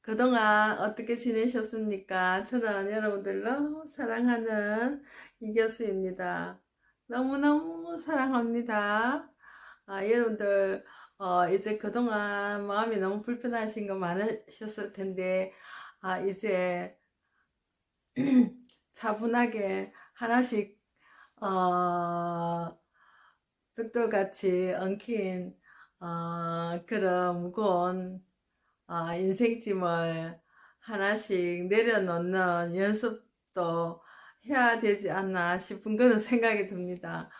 그동안 어떻게 지내셨습니까? 저는 여러분들 너무 사랑하는 이교수입니다. 너무너무 사랑합니다. 아, 여러분들, 어, 이제 그동안 마음이 너무 불편하신 거 많으셨을 텐데, 아, 이제 차분하게 하나씩, 어, 벽돌같이 엉킨 어, 그런 무거운 어, 인생짐을 하나씩 내려놓는 연습도 해야 되지 않나 싶은 그런 생각이 듭니다.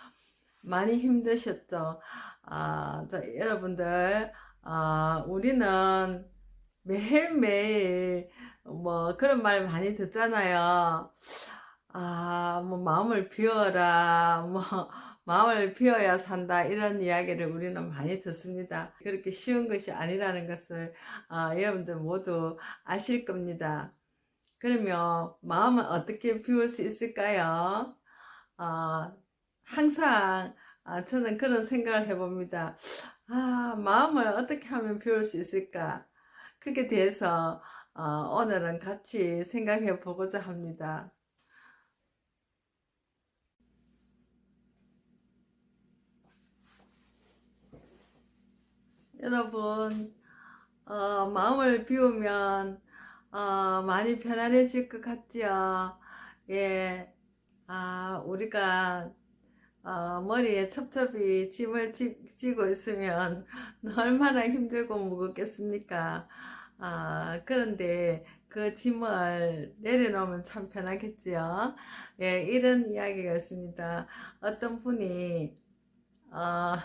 많이 힘드셨죠? 아, 자, 여러분들, 아, 우리는 매일매일 뭐 그런 말 많이 듣잖아요. 아, 뭐 마음을 비워라, 뭐 마음을 비워야 산다 이런 이야기를 우리는 많이 듣습니다. 그렇게 쉬운 것이 아니라는 것을 아, 여러분들 모두 아실 겁니다. 그러면 마음을 어떻게 비울 수 있을까요? 아, 항상 아, 저는 그런 생각을 해봅니다. 아, 마음을 어떻게 하면 비울 수 있을까? 그게 대해서 어, 오늘은 같이 생각해 보고자 합니다. 여러분, 어, 마음을 비우면 어, 많이 편안해질 것 같지요. 예, 아, 우리가 어, 머리에 첩첩이 짐을 지, 지고 있으면 얼마나 힘들고 무겁겠습니까? 아, 그런데 그 짐을 내려놓으면 참 편하겠지요. 예, 이런 이야기가 있습니다. 어떤 분이 어,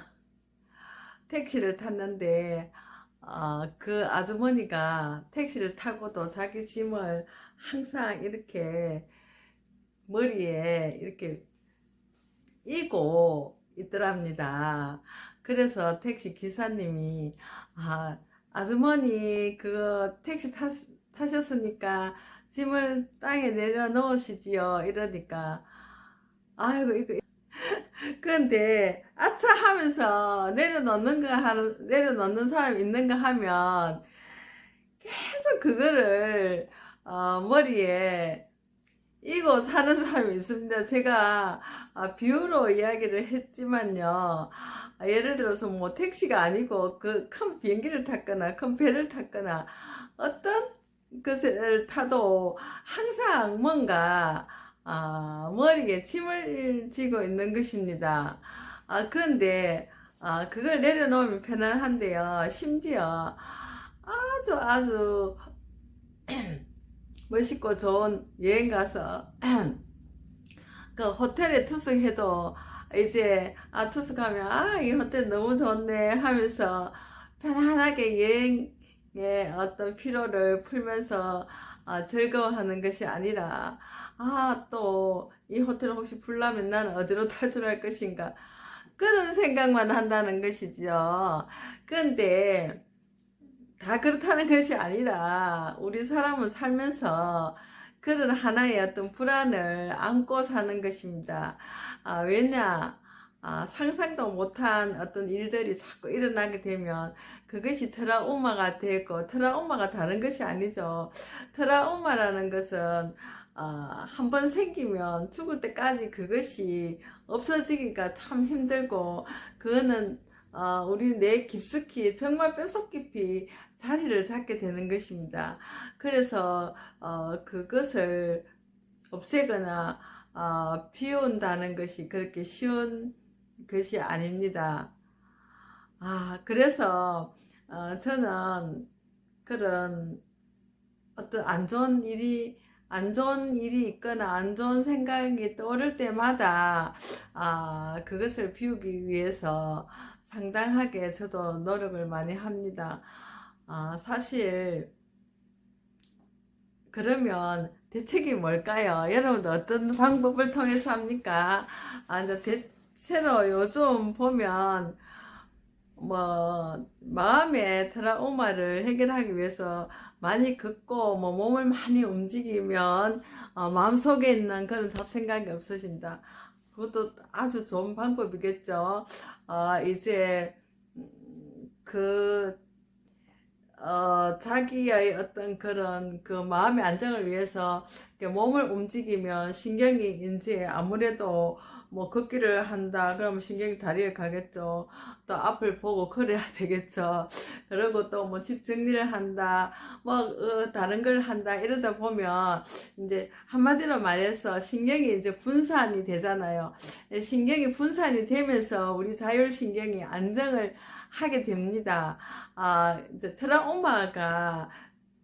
택시를 탔는데 어, 그 아주머니가 택시를 타고도 자기 짐을 항상 이렇게 머리에 이렇게 이고 있더랍니다. 그래서 택시 기사님이 아, 아주머니 그 택시 타, 타셨으니까 짐을 땅에 내려놓으시지요. 이러니까 아이고 이거 근데 아차 하면서 내려놓는 거 하는 내려놓는 사람 있는가 하면 계속 그거를 어, 머리에 이고 사는 사람이 있습니다. 제가 아, 비유로 이야기를 했지만요. 아, 예를 들어서 뭐 택시가 아니고 그 큰 비행기를 탔거나 큰 배를 탔거나 어떤 것을 타도 항상 뭔가 아, 머리에 짐을 지고 있는 것입니다. 아, 그런데 아, 그걸 내려놓으면 편안한데요. 심지어 아주 아주 멋있고 좋은 여행 가서 그 호텔에 투숙해도 이제 아 투숙하면 아 이 호텔 너무 좋네 하면서 편안하게 여행의 어떤 피로를 풀면서 아, 즐거워하는 것이 아니라 아 또 이 호텔 혹시 불나면 나는 어디로 탈출할 것인가 그런 생각만 한다는 것이죠. 근데 다 그렇다는 것이 아니라 우리 사람은 살면서 그런 하나의 어떤 불안을 안고 사는 것입니다. 아, 왜냐? 아, 상상도 못한 어떤 일들이 자꾸 일어나게 되면 그것이 트라우마가 되고 트라우마가 다른 것이 아니죠. 트라우마라는 것은 아, 한번 생기면 죽을 때까지 그것이 없어지기가 참 힘들고 그거는 어, 우리 내 깊숙이 정말 뼛속 깊이 자리를 잡게 되는 것입니다. 그래서 어, 그것을 없애거나 어, 비운다는 것이 그렇게 쉬운 것이 아닙니다. 아, 그래서 어, 저는 그런 어떤 안 좋은 일이 안 좋은 일이 있거나 안 좋은 생각이 떠오를 때마다 아, 그것을 비우기 위해서 상당하게 저도 노력을 많이 합니다. 아, 사실 그러면 대책이 뭘까요? 여러분도 어떤 방법을 통해서 합니까? 아, 이제 실 제로 요즘 보면 뭐 마음의 트라우마를 해결하기 위해서 많이 걷고 뭐 몸을 많이 움직이면 어, 마음속에 있는 그런 잡생각이 없어진다. 그것도 아주 좋은 방법이겠죠. 어, 이제 음, 그 어, 자기의 어떤 그런 그 마음의 안정을 위해서 몸을 움직이면 신경이 이제 아무래도 뭐 걷기를 한다 그러면 신경이 다리에 가겠죠. 또 앞을 보고 걸어야 되겠죠. 그리고 또 뭐 집 정리를 한다, 뭐 어, 다른 걸 한다 이러다 보면 이제 한마디로 말해서 신경이 이제 분산이 되잖아요. 신경이 분산이 되면서 우리 자율신경이 안정을 하게 됩니다. 아, 이제 트라우마가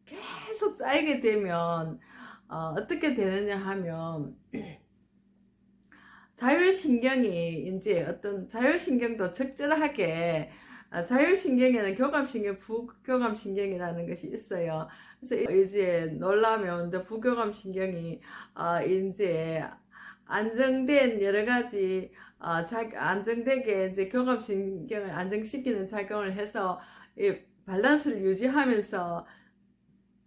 계속 쌓이게 되면 어, 어떻게 되느냐 하면 자율신경이 이제 어떤 자율신경도 적절하게 아, 자율신경에는 교감신경, 부교감신경이라는 것이 있어요. 그래서 이제 놀라면 이제 부교감신경이 어, 이제 안정된 여러 가지 어, 자, 안정되게 이제 교감신경을 안정시키는 작용을 해서 이 밸런스를 유지하면서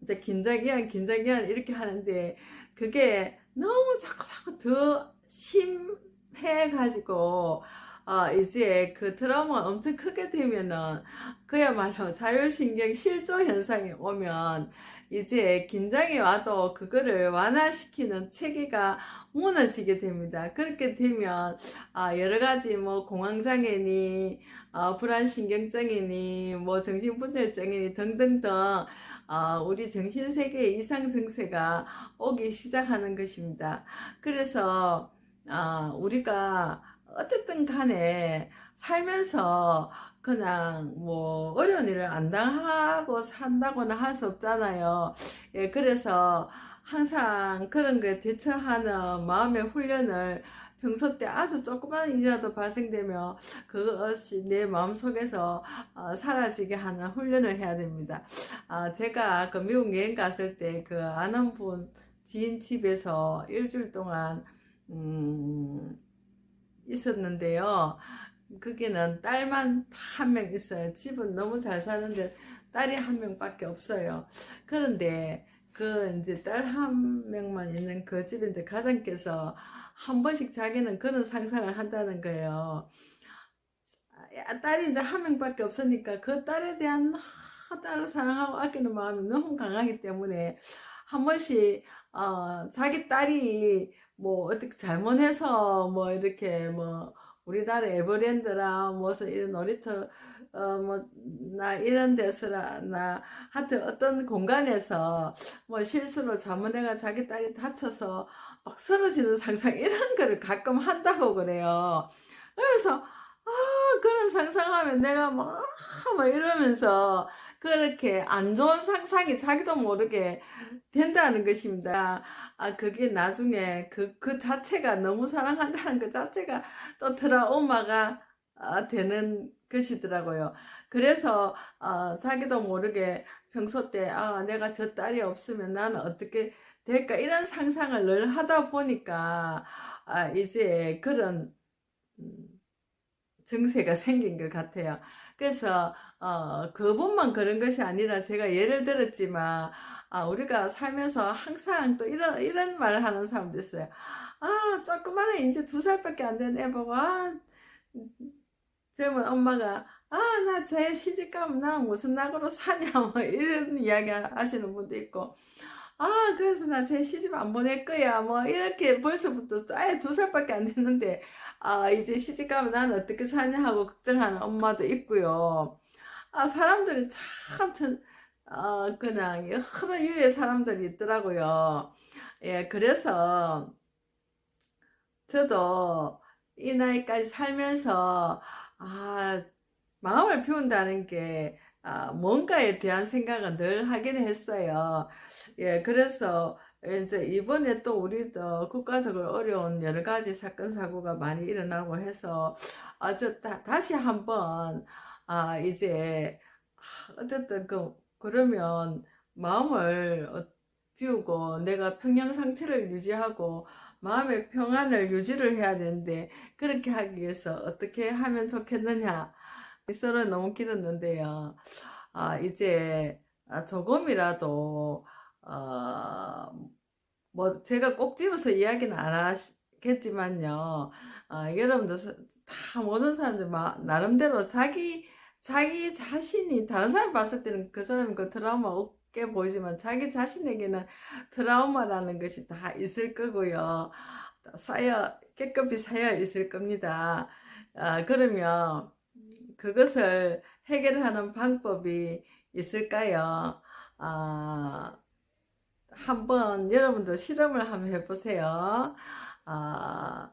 이제 긴장기한 긴장기한 이렇게 하는데 그게 너무 자꾸 자꾸 더 심해 가지고 어 이제 그 트라우마가 엄청 크게 되면은 그야말로 자율신경 실조 현상이 오면 이제 긴장이 와도 그거를 완화시키는 체계가 무너지게 됩니다. 그렇게 되면 아 여러 가지 뭐 공황장애니 어, 불안신경증이니 뭐 정신분열증이니 등등등 어, 우리 정신세계의 이상 증세가 오기 시작하는 것입니다. 그래서 어, 우리가 어쨌든 간에 살면서 그냥 뭐 어려운 일을 안 당하고 산다거나 할 수 없잖아요. 예, 그래서 항상 그런 거에 대처하는 마음의 훈련을 평소 때 아주 조그만 일이라도 발생되면 그것이 내 마음속에서 어, 사라지게 하는 훈련을 해야 됩니다. 아, 제가 그 미국 여행 갔을 때 그 아는 분 지인 집에서 일주일 동안 음, 있었는데요. 거기는 딸만 한 명 있어요. 집은 너무 잘 사는데 딸이 한 명밖에 없어요. 그런데 그 이제 딸 한 명만 있는 그 집에 이제 가장께서 한 번씩 자기는 그런 상상을 한다는 거예요. 딸이 이제 한 명밖에 없으니까 그 딸에 대한 딸을 사랑하고 아끼는 마음이 너무 강하기 때문에 한 번씩 어, 자기 딸이 뭐 어떻게 잘못해서 뭐 이렇게 뭐 우리나라 에버랜드라 무슨 이런 놀이터 어 뭐 나 이런 데서라 나 하여튼 어떤 공간에서 뭐 실수로 잘못해가 자기 딸이 다쳐서 막 쓰러지는 상상 이런 거를 가끔 한다고 그래요. 그래서 아 그런 상상하면 내가 막, 막 이러면서 그렇게 안 좋은 상상이 자기도 모르게 된다는 것입니다. 아, 그게 나중에 그, 그 자체가 너무 사랑한다는 그 자체가 또 트라우마가 아, 되는 것이더라고요. 그래서 어, 자기도 모르게 평소 때 아, 내가 저 딸이 없으면 나는 어떻게 될까 이런 상상을 늘 하다 보니까 아, 이제 그런 음, 증세가 생긴 것 같아요. 그래서 어, 그분만 그런 것이 아니라 제가 예를 들었지만 아, 우리가 살면서 항상 또 이런 이런 말을 하는 사람도 있어요. 아, 조그마한 이제 두 살밖에 안 된 애 보고 아, 젊은 엄마가 아, 나 제 시집 가면 나 무슨 낙으로 사냐 뭐 이런 이야기 하시는 분도 있고 아, 그래서 나 제 시집 안 보낼 거야. 뭐, 이렇게 벌써부터 아예 두 살밖에 안 됐는데, 아, 이제 시집 가면 나는 어떻게 사냐 하고 걱정하는 엄마도 있고요. 아, 사람들이 참, 참, 어, 그냥 여러 유의 사람들이 있더라고요. 예, 그래서 저도 이 나이까지 살면서, 아, 마음을 비운다는 게, 아, 뭔가에 대한 생각을 늘 하긴 했어요. 예, 그래서 이제 이번에 또 우리도 국가적으로 어려운 여러 가지 사건, 사고가 많이 일어나고 해서, 아, 저, 다, 다시 한번, 아, 이제, 아, 어쨌든 그, 그러면 마음을 어, 비우고 내가 평형 상태를 유지하고 마음의 평안을 유지를 해야 되는데 그렇게 하기 위해서 어떻게 하면 좋겠느냐 이 썰은 너무 길었는데요. 아, 이제 아, 조금이라도 어, 뭐 제가 꼭 집어서 이야기는 안 하겠지만요. 아, 여러분들 사- 다 모든 사람들 마, 나름대로 자기 자기 자신이 다른 사람 봤을 때는 그 사람이 그 트라우마 없게 보이지만 자기 자신에게는 트라우마라는 것이 다 있을 거고요. 쌓여 깨끗이 쌓여 있을 겁니다. 아, 그러면 그것을 해결하는 방법이 있을까요? 아, 한번 여러분도 실험을 한번 해보세요. 아,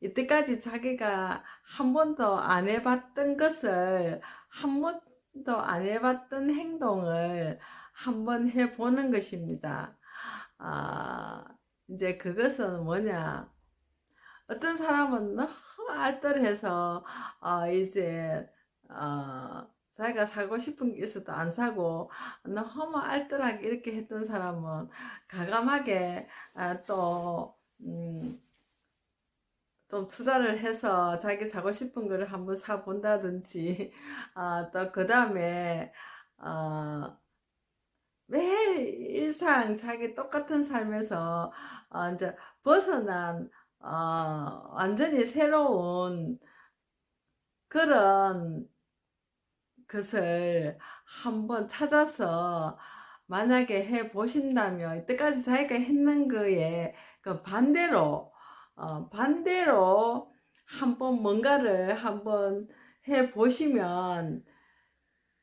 이때까지 자기가 한 번도 안 해봤던 것을 한 번도 안 해봤던 행동을 한번 해보는 것입니다. 아, 이제 그것은 뭐냐? 어떤 사람은 너무 알뜰해서 어, 이제 어, 자기가 사고 싶은 게 있어도 안 사고 너무 알뜰하게 이렇게 했던 사람은 가감하게 아, 또 음, 좀 투자를 해서 자기 사고 싶은 거를 한번 사 본다든지. 아, 또 그 다음에 어, 매일 일상 자기 똑같은 삶에서 어, 이제 벗어난 어, 완전히 새로운 그런 것을 한번 찾아서 만약에 해 보신다면 이때까지 자기가 했는 거에 그 반대로 어, 반대로 한번 뭔가를 한번 해 보시면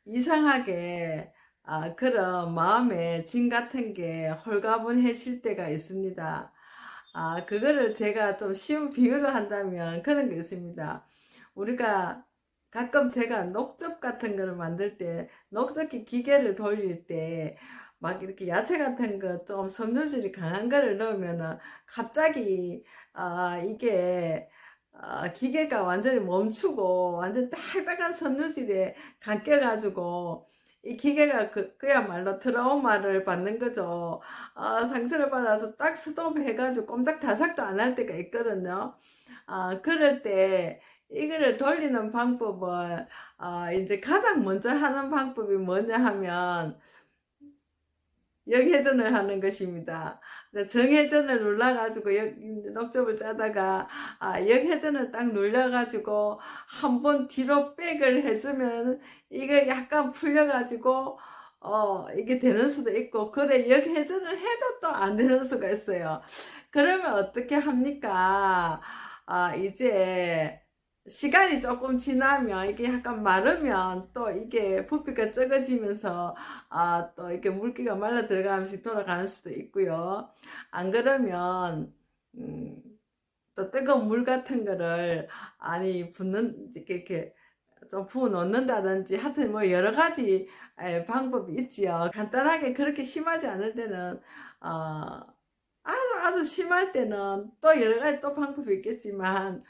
이상하게 아, 그런 마음의 짐 같은 게 홀가분해질 때가 있습니다. 아, 그거를 제가 좀 쉬운 비유를 한다면 그런 게 있습니다. 우리가 가끔 제가 녹즙 같은 거를 만들 때, 녹즙기 기계를 돌릴 때, 막 이렇게 야채 같은 거 좀 섬유질이 강한 거를 넣으면은 갑자기, 아, 이게, 아, 기계가 완전히 멈추고, 완전 딱딱한 섬유질에 감겨 가지고, 이 기계가 그, 그야말로 트라우마를 받는 거죠. 아, 상처를 받아서 딱 스톱 해가지고 꼼짝다삭도 안 할 때가 있거든요. 아, 그럴 때 이거를 돌리는 방법은 아, 이제 가장 먼저 하는 방법이 뭐냐 하면 역회전을 하는 것입니다. 정회전을 눌러가지고 역, 녹즙을 짜다가 아, 역회전을 딱 눌러가지고 한번 뒤로 백을 해주면 이게 약간 풀려가지고 어 이게 되는 수도 있고 그래 역회전을 해도 또 안 되는 수가 있어요. 그러면 어떻게 합니까? 아 이제 시간이 조금 지나면 이게 약간 마르면 또 이게 부피가 적어지면서 아 또 이렇게 물기가 말라 들어가면서 돌아가는 수도 있고요. 안 그러면 음, 또 뜨거운 물 같은 거를 아니 붓는 이렇게 이렇게 좀 부어 놓는다든지 하여튼 뭐 여러 가지 에, 방법이 있지요. 간단하게 그렇게 심하지 않을 때는 어, 아주 아주 심할 때는 또 여러 가지 또 방법이 있겠지만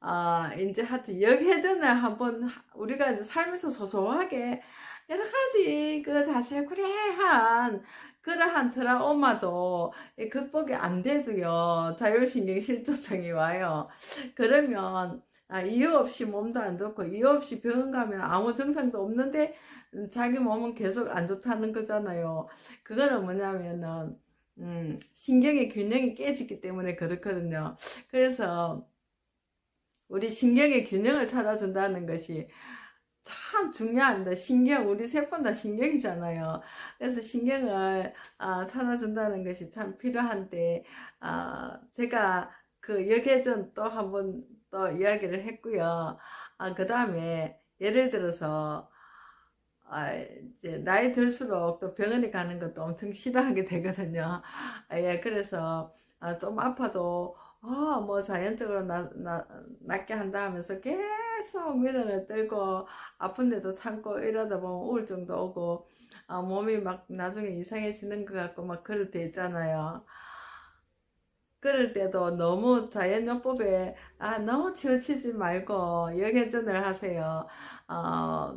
어, 이제 하여튼 역회전을 한번 하- 우리가 이제 삶에서 소소하게 여러 가지 그 사실 그래한 그러한 트라우마도 이 극복이 안 돼도요 자율신경 실조증이 와요. 그러면 아, 이유 없이 몸도 안 좋고 이유 없이 병원 가면 아무 증상도 없는데 음, 자기 몸은 계속 안 좋다는 거잖아요. 그거는 뭐냐면은 음, 신경의 균형이 깨지기 때문에 그렇거든요. 그래서 우리 신경의 균형을 찾아준다는 것이 참 중요합니다. 신경, 우리 세포는 다 신경이잖아요. 그래서 신경을 아, 찾아준다는 것이 참 필요한데, 아, 제가 그 역회전 또 한 번 또 이야기를 했고요. 아, 그 다음에 예를 들어서, 아, 이제 나이 들수록 또 병원에 가는 것도 엄청 싫어하게 되거든요. 아, 예, 그래서 아, 좀 아파도 아, 뭐 자연적으로 나, 나, 낫게 한다 하면서 계속 미련을 떨고 아픈데도 참고 이러다 보면 우울증도 오고 아, 몸이 막 나중에 이상해지는 것 같고 막 그럴 때 있잖아요. 그럴 때도 너무 자연요법에 아 너무 치우치지 말고 역회전을 하세요. 어,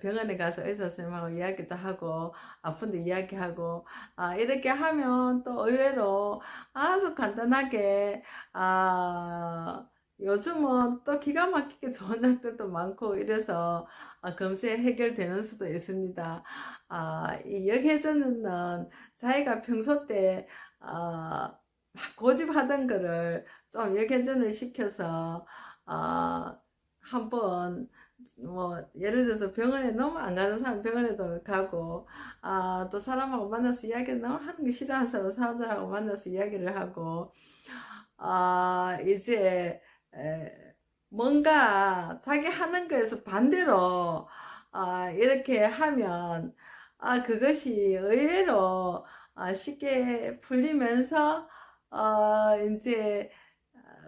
병원에 가서 의사 선생님하고 이야기도 하고 아픈데 이야기하고 아 이렇게 하면 또 의외로 아주 간단하게 아 요즘은 또 기가 막히게 좋은 약들도 많고 이래서 아, 금세 해결되는 수도 있습니다. 아, 이 역회전은 자기가 평소 때 아, 막 고집하던 거를 좀 역회전을 시켜서 어, 한번 뭐 예를 들어서 병원에 너무 안 가는 사람 병원에도 가고 아, 또 사람하고 만나서 이야기 너무 하는 게 싫어하는 사람 사람들하고 만나서 이야기를 하고 아, 이제 에, 뭔가 자기 하는 거에서 반대로 아, 이렇게 하면 아, 그것이 의외로 아, 쉽게 풀리면서 어, 이제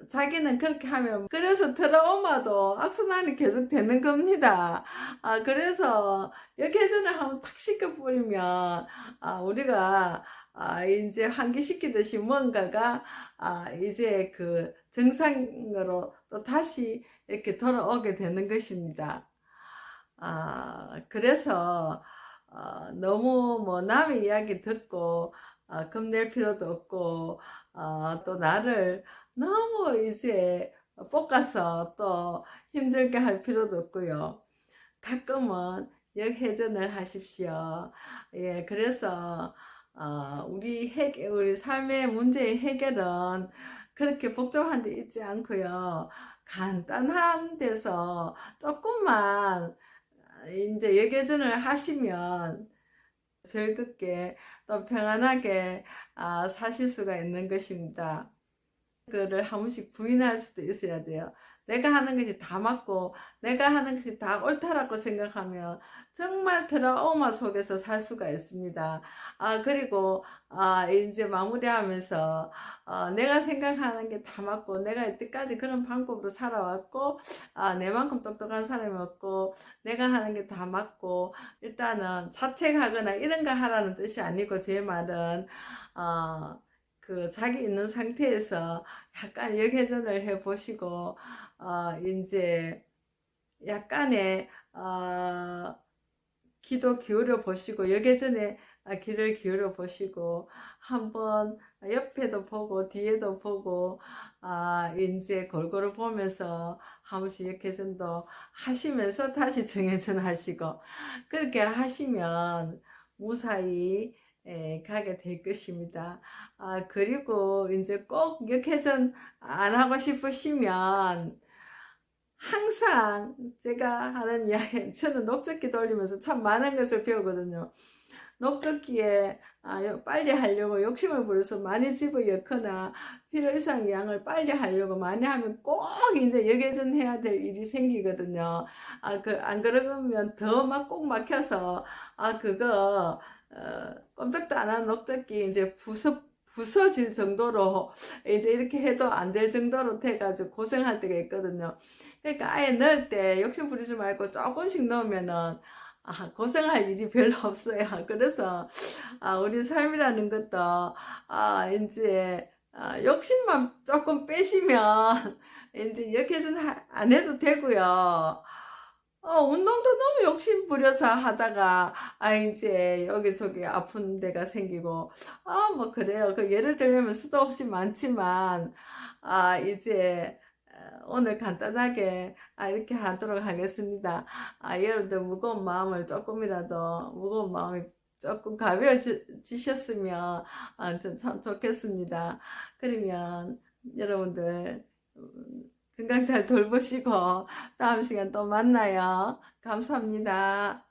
자기는 그렇게 하면 그래서 트라우마도 악순환이 계속 되는 겁니다. 아, 그래서 역회전을 한번 탁 시켜버리면 아, 우리가 아, 이제 환기시키듯이 뭔가가 아, 이제 그 정상으로 또 다시 이렇게 돌아오게 되는 것입니다. 아, 그래서 어, 너무 뭐 남의 이야기 듣고 어, 겁낼 필요도 없고 어, 또 나를 너무 이제 볶아서 또 힘들게 할 필요도 없고요. 가끔은 역회전을 하십시오. 예, 그래서 어, 우리 해결, 우리 삶의 문제의 해결은 그렇게 복잡한 데 있지 않고요. 간단한 데서 조금만 이제 역회전을 하시면 즐겁게 또 평안하게 아, 사실 수가 있는 것입니다. 그를 한 번씩 부인할 수도 있어야 돼요. 내가 하는 것이 다 맞고 내가 하는 것이 다 옳다라고 생각하면 정말 트라우마 속에서 살 수가 있습니다. 아 그리고 아 이제 마무리하면서 어, 내가 생각하는 게 다 맞고 내가 이때까지 그런 방법으로 살아왔고 아 내만큼 똑똑한 사람이 없고 내가 하는 게 다 맞고 일단은 자책하거나 이런 거 하라는 뜻이 아니고 제 말은 어, 그 자기 있는 상태에서 약간 역회전을 해 보시고 어 이제 약간의 어 기도 기울여 보시고 역회전에 귀를 기울여 보시고 한번 옆에도 보고 뒤에도 보고 아 이제 골고루 보면서 한 번씩 역회전도 하시면서 다시 정회전 하시고 그렇게 하시면 무사히 예, 가게 될 것입니다. 아, 그리고 이제 꼭 역회전 안 하고 싶으시면 항상 제가 하는 이야기, 저는 녹즙기 돌리면서 참 많은 것을 배우거든요. 녹즙기에 아, 빨리 하려고 욕심을 부려서 많이 집어넣거나 필요 이상 양을 빨리 하려고 많이 하면 꼭 이제 역회전 해야 될 일이 생기거든요. 아, 그, 안 그러면 더 막 꼭 막혀서, 아, 그거, 어, 꼼짝도 안 하는 녹즙기 이제 부서, 부서질 정도로 이제 이렇게 해도 안 될 정도로 돼가지고 고생할 때가 있거든요. 그러니까 아예 넣을 때 욕심 부리지 말고 조금씩 넣으면은 아, 고생할 일이 별로 없어요. 그래서 아, 우리 삶이라는 것도 아, 이제 아, 욕심만 조금 빼시면 이제 역회전 안 해도 되고요. 어, 운동도 너무 욕심 부려서 하다가, 아, 이제 여기저기 아픈 데가 생기고, 아, 뭐, 그래요. 그 예를 들면 수도 없이 많지만, 아, 이제, 어, 오늘 간단하게, 아, 이렇게 하도록 하겠습니다. 아, 여러분들 무거운 마음을 조금이라도, 무거운 마음이 조금 가벼워지셨으면, 아, 참 좋겠습니다. 그러면, 여러분들, 음, 건강 잘 돌보시고 다음 시간 또 만나요. 감사합니다.